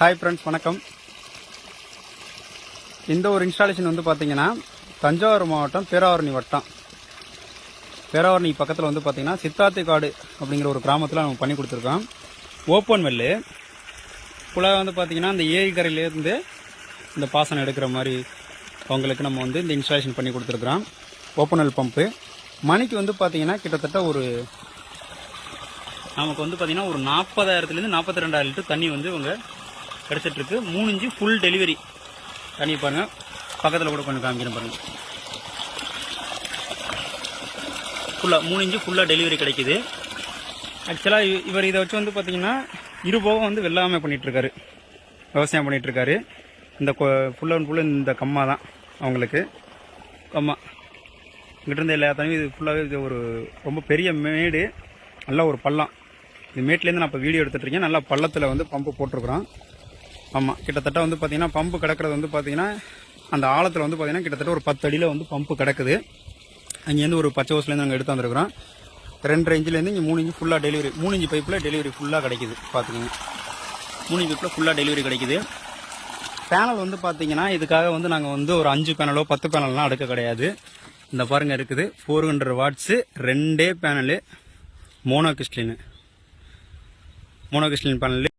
Hi friends வணக்கம். இந்த ஒரு இன்ஸ்டாலேஷன் வந்து பார்த்தீங்கன்னா தஞ்சாவூர் மாவட்டம் பேராவரணி வட்டம். பேராவரணி பக்கத்தில் வந்து பார்த்தீங்கன்னா சித்தாத்தி காடு அப்படிங்கிற ஒரு கிராமத்தில் நம்ம பண்ணி கொடுத்துருக்கோம். ஓப்பன் வெல்லு ஃபுல்லாக வந்து பார்த்தீங்கன்னா இந்த ஏரிக்கரையிலேருந்து இந்த பாசனம் எடுக்கிற மாதிரி அவங்களுக்கு நம்ம வந்து இந்த இன்ஸ்டாலேஷன் பண்ணி கொடுத்துருக்குறோம். ஓப்பன் வெல் பம்பு மணிக்கு வந்து பார்த்தீங்கன்னா கிட்டத்தட்ட ஒரு நமக்கு வந்து பார்த்தீங்கன்னா ஒரு நாற்பதாயிரத்துலேருந்து நாற்பத்தி ரெண்டாயிரம் லிட்டர் தண்ணி வந்து இவங்க கிடச்சிட்ருக்கு மூணு இன்ச்சு ஃபுல் டெலிவரி தனி பாருங்க. பக்கத்தில் கூட கொஞ்சம் காமிக்கிறேன் பாருங்கள் ஃபுல்லாக மூணு இன்ச்சு ஃபுல்லாக டெலிவரி கிடைக்குது. ஆக்சுவலாக இவர் இதை வச்சு வந்து பார்த்தீங்கன்னா இருபோகம் வந்து வெள்ளாமை பண்ணிகிட்ருக்காரு விவசாயம் பண்ணிகிட்ருக்காரு இந்த இந்த ஃபுல் அண்ட் ஃபுல்லு இந்த கம்மா தான் அவங்களுக்கு. கம்மா. இங்கிட்ட இருந்த எல்லா தண்ணியும் இது ஃபுல்லாகவே இது ஒரு ரொம்ப பெரிய மேடு. நல்ல ஒரு பள்ளம். இது மேட்லேருந்து நான் இப்போ வீடியோ எடுத்துகிட்ருக்கேன் நல்லா பள்ளத்தில் வந்து பம்பு போட்டிருக்கிறோம் ஆமாம் கிட்டத்தட்ட வந்து பார்த்தீங்கன்னா பம்பு கிடக்கிறது வந்து பார்த்தீங்கன்னா அந்த ஆழத்தில் வந்து பார்த்தீங்கன்னா கிட்டத்தட்ட ஒரு பத்து அடியில் வந்து பம்பு கிடக்குது. அங்கேருந்து ஒரு பச்சை ஹவுஸ்லேருந்து நாங்கள் எடுத்து வந்திருக்கிறோம். ரெண்டு இன்ச்சிலேருந்து இங்கே மூணு இன்ச்சு ஃபுல்லாக டெலிவரி மூணு இன்ச்சு பைப்பில் டெலிவரி ஃபுல்லாக கிடைக்குது பார்த்துக்கோங்க மூணு இன்ச்சு பைப்பில் ஃபுல்லாக டெலிவரி கிடைக்குது. பேனல் வந்து பார்த்தீங்கன்னா இதுக்காக வந்து நாங்கள் வந்து ஒரு அஞ்சு பேனலோ பத்து பேனல்லாம் அடுக்க கிடையாது. இந்த பாருங்க இருக்குது. ஃபோர் ஹண்ட்ரட் வாட்ஸு ரெண்டே panel mono crystalline mono crystalline panel